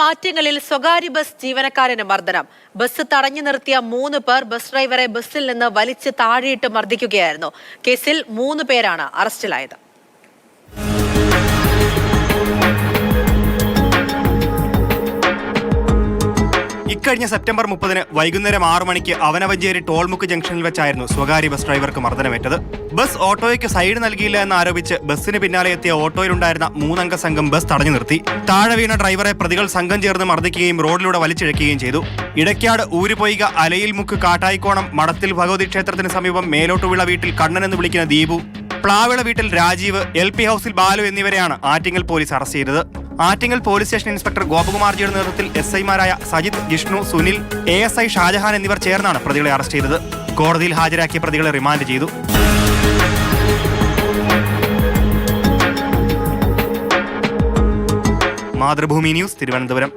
മാറ്റങ്ങളിൽ സ്വകാര്യ ബസ് ജീവനക്കാരന് മർദ്ദനം. ബസ് തടഞ്ഞു നിർത്തിയ മൂന്ന് പേർ ബസ് ഡ്രൈവറെ ബസ്സിൽ നിന്ന് വലിച്ച് താഴെയിട്ട് മർദ്ദിക്കുകയായിരുന്നു. കേസിൽ മൂന്ന് പേരാണ് അറസ്റ്റിലായത്. ഇക്കഴിഞ്ഞ സെപ്റ്റംബർ മുപ്പതിന് വൈകുന്നേരം ആറു മണിക്ക് അവനവഞ്ചേരി ടോൾമുക്ക് ജംഗ്ഷനിൽ വെച്ചായിരുന്നു സ്വകാര്യ ബസ് ഡ്രൈവർക്ക് മർദ്ദനമേറ്റത്. ബസ് ഓട്ടോയ്ക്ക് സൈഡ് നൽകിയില്ല എന്ന് ആരോപിച്ച് ബസ്സിന് പിന്നാലെ എത്തിയ ഓട്ടോയിലുണ്ടായിരുന്ന മൂന്നംഗ സംഘം ബസ് തടഞ്ഞു നിർത്തി. താഴെ വീണ ഡ്രൈവറെ പ്രതികൾ സംഘം ചേർന്ന് മർദ്ദിക്കുകയും റോഡിലൂടെ വലിച്ചിഴക്കുകയും ചെയ്തു. ഇടയ്ക്കാട് ഊരുപൊയ്ക അലയിൽമുക്ക് കാട്ടായിക്കോണം മടത്തിൽ ഭഗവതി ക്ഷേത്രത്തിന് സമീപം മേലോട്ടുവിള വീട്ടിൽ കണ്ണൻ എന്ന് വിളിക്കുന്ന ദീപു. പ്ലാവിള വീട്ടിൽ രാജീവ് എൽ പി ഹൌസിൽ ബാലു എന്നിവരെയാണ് ആറ്റിങ്ങൽ പോലീസ് അറസ്റ്റ് ചെയ്തത്. ആറ്റിങ്ങൽ പോലീസ് സ്റ്റേഷൻ ഇൻസ്പെക്ടർ ഗോപകുമാർജിയുടെ നേതൃത്വത്തിൽ എസ് ഐമാരായ Sajith Jishnu Sunil A S I Shajahan എന്നിവർ ചേർന്നാണ് പ്രതികളെ അറസ്റ്റ് ചെയ്തത്. കോടതിയിൽ ഹാജരാക്കിയ പ്രതികളെ റിമാൻഡ് ചെയ്തു. മാതൃഭൂമി ന്യൂസ് തിരുവനന്തപുരം.